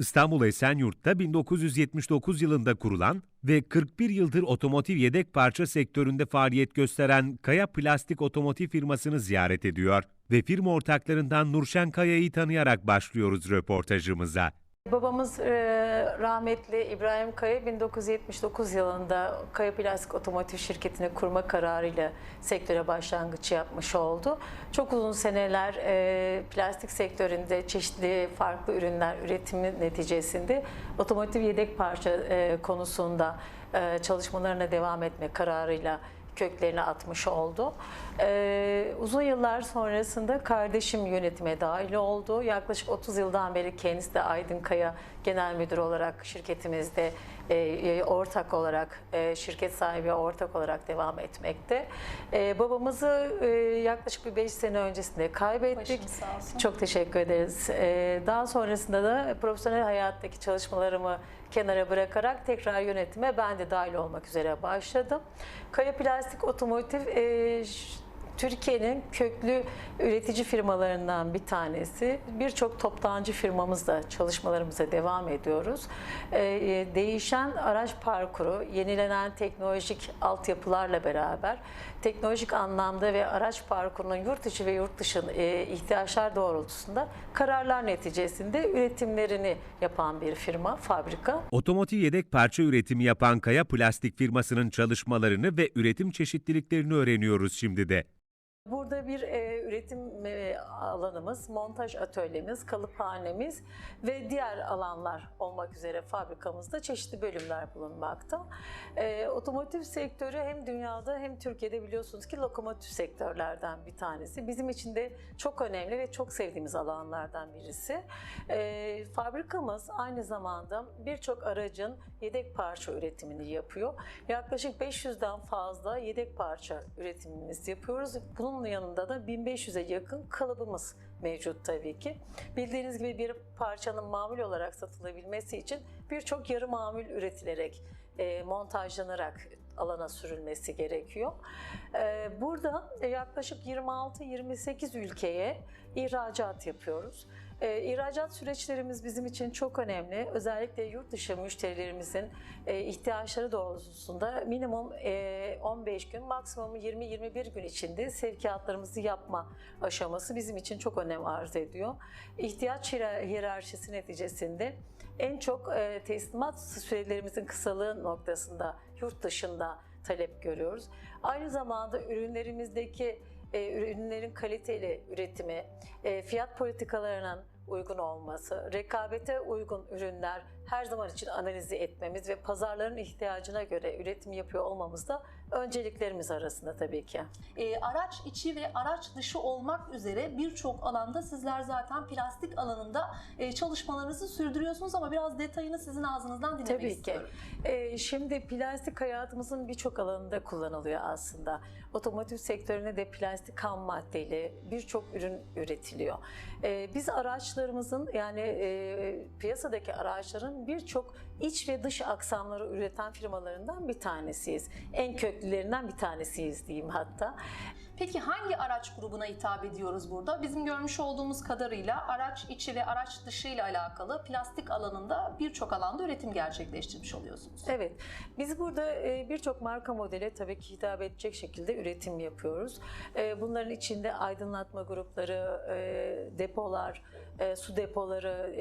İstanbul Esenyurt'ta 1979 yılında kurulan ve 41 yıldır otomotiv yedek parça sektöründe faaliyet gösteren Kaya Plastik Otomotiv firmasını ziyaret ediyor ve firma ortaklarından Nurşen Kaya'yı tanıyarak başlıyoruz röportajımıza. Babamız e, rahmetli İbrahim Kaya 1979 yılında Kaya Plastik Otomotiv Şirketi'ni kurma kararıyla sektöre başlangıç yapmış oldu. Çok uzun seneler e, plastik sektöründe çeşitli farklı ürünler üretimi neticesinde otomotiv yedek parça e, konusunda e, çalışmalarına devam etme kararıyla köklerini atmış oldu. Ee, uzun yıllar sonrasında kardeşim yönetime dahil oldu. Yaklaşık 30 yıldan beri kendisi de Aydın Kaya Genel Müdür olarak şirketimizde e, ortak olarak, e, şirket sahibi ortak olarak devam etmekte. E, babamızı e, yaklaşık bir 5 sene öncesinde kaybettik. Çok teşekkür ederiz. E, daha sonrasında da profesyonel hayattaki çalışmalarımı kenara bırakarak tekrar yönetime ben de dahil olmak üzere başladım. Kaya Plastik Otomotiv e, Türkiye'nin köklü üretici firmalarından bir tanesi. Birçok toptancı firmamızla çalışmalarımıza devam ediyoruz. Ee, e, değişen araç parkuru, yenilenen teknolojik altyapılarla beraber teknolojik anlamda ve araç parkurunun yurt içi ve yurt dışı e, ihtiyaçlar doğrultusunda kararlar neticesinde üretimlerini yapan bir firma, fabrika. Otomotiv yedek parça üretimi yapan Kaya Plastik firmasının çalışmalarını ve üretim çeşitliliklerini öğreniyoruz şimdi de. Burada bir e, üretim e, alanımız, montaj atölyemiz, kalıphanemiz ve diğer alanlar olmak üzere fabrikamızda çeşitli bölümler bulunmakta. E, otomotiv sektörü hem dünyada hem Türkiye'de biliyorsunuz ki lokomotif sektörlerden bir tanesi. Bizim için de çok önemli ve çok sevdiğimiz alanlardan birisi. E, fabrikamız aynı zamanda birçok aracın yedek parça üretimini yapıyor. Yaklaşık 500'den fazla yedek parça üretimimiz yapıyoruz. Bunun yanında da 1500'e yakın kalıbımız mevcut tabii ki. Bildiğiniz gibi bir parçanın mamul olarak satılabilmesi için birçok yarı mamul üretilerek, e, montajlanarak alana sürülmesi gerekiyor. E, burada yaklaşık 26-28 ülkeye ihracat yapıyoruz. E, ihracat süreçlerimiz bizim için çok önemli. Özellikle yurt dışı müşterilerimizin e, ihtiyaçları doğrultusunda minimum e, 15 gün, maksimum 20-21 gün içinde sevkiyatlarımızı yapma aşaması bizim için çok önem arz ediyor. İhtiyaç hiyer- hiyerarşisi neticesinde en çok e, teslimat sürelerimizin kısalığı noktasında yurt dışında talep görüyoruz. Aynı zamanda ürünlerimizdeki e, ürünlerin kaliteli üretimi, e, fiyat politikalarının uygun olması, rekabete uygun ürünler her zaman için analizi etmemiz ve pazarların ihtiyacına göre üretim yapıyor olmamız da önceliklerimiz arasında tabii ki. E, araç içi ve araç dışı olmak üzere birçok alanda sizler zaten plastik alanında e, çalışmalarınızı sürdürüyorsunuz ama biraz detayını sizin ağzınızdan dinlemek Tabii ki. istiyorum. Ee, şimdi plastik hayatımızın birçok alanında kullanılıyor aslında. Otomotiv sektörüne de plastik ham maddeli birçok ürün üretiliyor. Ee, biz araçlarımızın yani e, piyasadaki araçların birçok iç ve dış aksamları üreten firmalarından bir tanesiyiz. En köklülerinden bir tanesiyiz diyeyim hatta. Peki hangi araç grubuna hitap ediyoruz burada? Bizim görmüş olduğumuz kadarıyla araç içi ve araç dışı ile alakalı plastik alanında birçok alanda üretim gerçekleştirmiş oluyorsunuz. Evet, biz burada e, birçok marka modele tabii ki hitap edecek şekilde üretim yapıyoruz. E, Bunların içinde aydınlatma grupları, e, depolar, su depoları,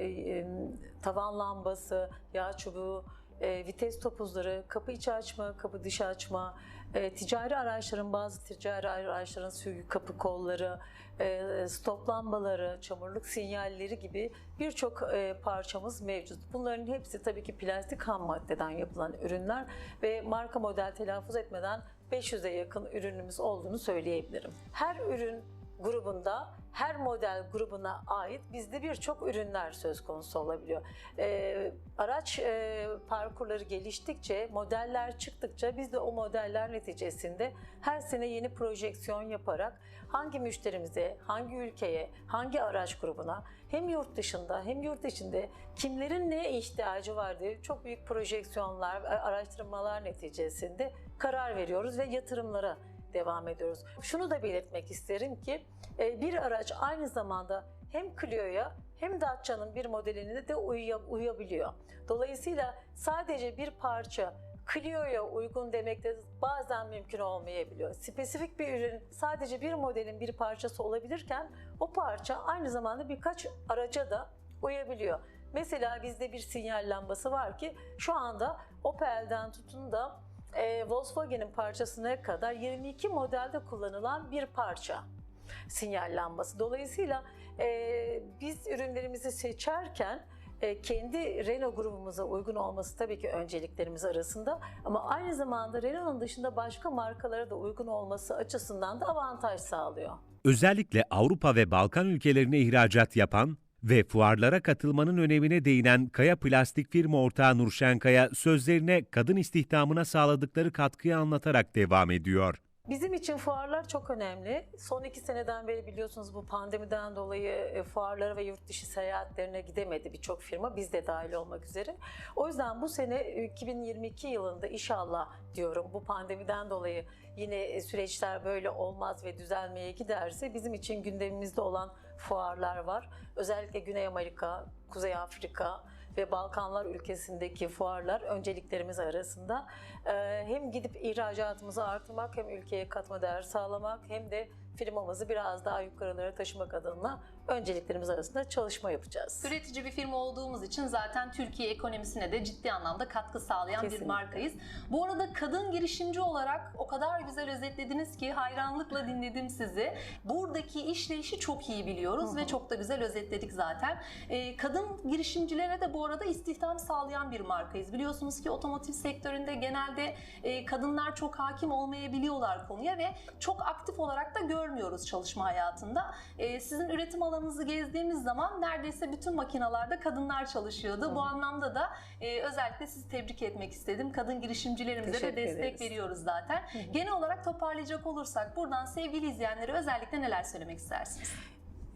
tavan lambası, yağ çubuğu, e, vites topuzları, kapı içi açma, kapı dışı açma, e, ticari araçların bazı ticari araçların sürgü kapı kolları, e, stop lambaları, çamurluk sinyalleri gibi birçok e, parçamız mevcut. Bunların hepsi tabii ki plastik ham maddeden yapılan ürünler ve marka model telaffuz etmeden 500'e yakın ürünümüz olduğunu söyleyebilirim. Her ürün grubunda her model grubuna ait bizde birçok ürünler söz konusu olabiliyor. Ee, araç e, parkurları geliştikçe, modeller çıktıkça biz de o modeller neticesinde her sene yeni projeksiyon yaparak hangi müşterimize, hangi ülkeye, hangi araç grubuna hem yurt dışında hem yurt içinde kimlerin neye ihtiyacı var diye çok büyük projeksiyonlar, araştırmalar neticesinde karar veriyoruz ve yatırımlara devam ediyoruz. Şunu da belirtmek isterim ki e, bir araç aynı zamanda hem Clio'ya hem Dacia'nın bir modeline de uyuya- uyabiliyor. Dolayısıyla sadece bir parça Clio'ya uygun demek de bazen mümkün olmayabiliyor. Spesifik bir ürün sadece bir modelin bir parçası olabilirken o parça aynı zamanda birkaç araca da uyabiliyor. Mesela bizde bir sinyal lambası var ki şu anda Opel'den tutun da e, Volkswagen'in parçasına kadar 22 modelde kullanılan bir parça sinyal lambası. Dolayısıyla e, biz ürünlerimizi seçerken e, kendi Renault grubumuza uygun olması tabii ki önceliklerimiz arasında ama aynı zamanda Renault'un dışında başka markalara da uygun olması açısından da avantaj sağlıyor. Özellikle Avrupa ve Balkan ülkelerine ihracat yapan ve fuarlara katılmanın önemine değinen Kaya Plastik firma ortağı Nurşen Kaya sözlerine kadın istihdamına sağladıkları katkıyı anlatarak devam ediyor. Bizim için fuarlar çok önemli. Son iki seneden beri biliyorsunuz bu pandemiden dolayı e, fuarlara ve yurt dışı seyahatlerine gidemedi birçok firma, biz de dahil olmak üzere. O yüzden bu sene e, 2022 yılında inşallah diyorum bu pandemiden dolayı yine e, süreçler böyle olmaz ve düzelmeye giderse bizim için gündemimizde olan fuarlar var. Özellikle Güney Amerika, Kuzey Afrika, ve Balkanlar ülkesindeki fuarlar önceliklerimiz arasında. Hem gidip ihracatımızı artırmak hem ülkeye katma değer sağlamak hem de firmamızı biraz daha yukarılara taşımak adına önceliklerimiz arasında çalışma yapacağız. Üretici bir firma olduğumuz için zaten Türkiye ekonomisine de ciddi anlamda katkı sağlayan bir Kesinlikle. markayız. Bu arada kadın girişimci olarak o kadar güzel özetlediniz ki hayranlıkla dinledim sizi. Buradaki işleyişi çok iyi biliyoruz Hı hı. ve çok da güzel özetledik zaten. Ee, kadın girişimcilere de bu arada istihdam sağlayan bir markayız. Biliyorsunuz ki otomotiv sektöründe genelde e, kadınlar çok hakim olmayabiliyorlar konuya ve çok aktif olarak da görmüyoruz çalışma hayatında. E, sizin üretim alanınızı gezdiğimiz zaman neredeyse bütün makinalarda kadınlar çalışıyordu. Hı. Bu anlamda da e, özellikle sizi tebrik etmek istedim. Kadın girişimcilerimize de destek ederiz. veriyoruz zaten. hı. Genel olarak toparlayacak olursak buradan sevgili izleyenlere özellikle neler söylemek istersiniz?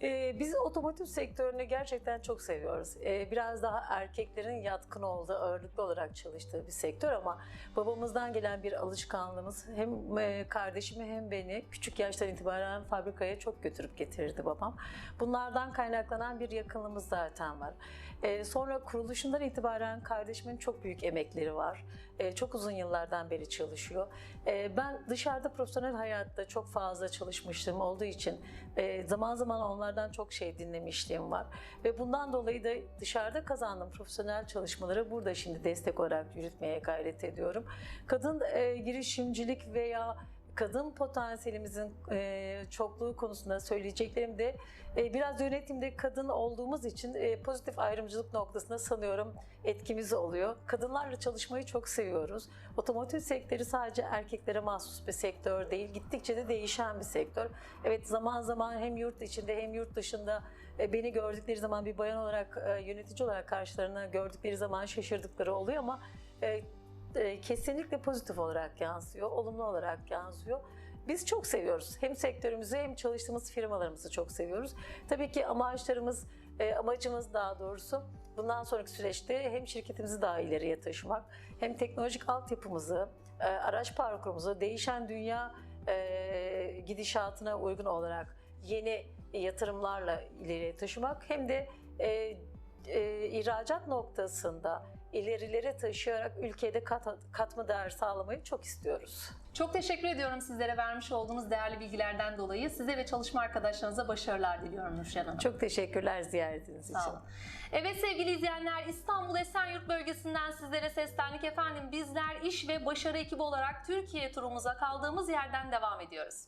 Ee, biz otomotiv sektörünü gerçekten çok seviyoruz. Ee, biraz daha erkeklerin yatkın olduğu, ağırlıklı olarak çalıştığı bir sektör ama babamızdan gelen bir alışkanlığımız hem e, kardeşimi hem beni küçük yaştan itibaren fabrikaya çok götürüp getirirdi babam. Bunlardan kaynaklanan bir yakınlığımız zaten var. Ee, sonra kuruluşundan itibaren kardeşimin çok büyük emekleri var. Ee, çok uzun yıllardan beri çalışıyor. Ee, ben dışarıda profesyonel hayatta çok fazla çalışmışlığım olduğu için e, zaman zaman onlardan çok şey dinlemişliğim var. Ve bundan dolayı da dışarıda kazandığım profesyonel çalışmaları burada şimdi destek olarak yürütmeye gayret ediyorum. Kadın e, girişimcilik veya kadın potansiyelimizin e, çokluğu konusunda söyleyeceklerim de e, biraz yönetimde kadın olduğumuz için e, pozitif ayrımcılık noktasında sanıyorum etkimiz oluyor. Kadınlarla çalışmayı çok seviyoruz. Otomotiv sektörü sadece erkeklere mahsus bir sektör değil, gittikçe de değişen bir sektör. Evet zaman zaman hem yurt içinde hem yurt dışında e, beni gördükleri zaman bir bayan olarak, e, yönetici olarak karşılarına gördükleri zaman şaşırdıkları oluyor ama e, e, kesinlikle pozitif olarak yansıyor, olumlu olarak yansıyor. Biz çok seviyoruz. Hem sektörümüzü hem çalıştığımız firmalarımızı çok seviyoruz. Tabii ki amaçlarımız, e, amacımız daha doğrusu bundan sonraki süreçte hem şirketimizi daha ileriye taşımak, hem teknolojik altyapımızı, e, araç parkurumuzu değişen dünya e, gidişatına uygun olarak yeni yatırımlarla ileriye taşımak hem de ihracat noktasında ilerilere taşıyarak ülkede kat, katma değer sağlamayı çok istiyoruz. Çok teşekkür ediyorum sizlere vermiş olduğunuz değerli bilgilerden dolayı. Size ve çalışma arkadaşlarınıza başarılar diliyorum Nurşen Hanım. Çok teşekkürler ziyaretiniz için. Sağ olun. Evet sevgili izleyenler İstanbul Esenyurt bölgesinden sizlere seslendik efendim. Bizler iş ve başarı ekibi olarak Türkiye turumuza kaldığımız yerden devam ediyoruz.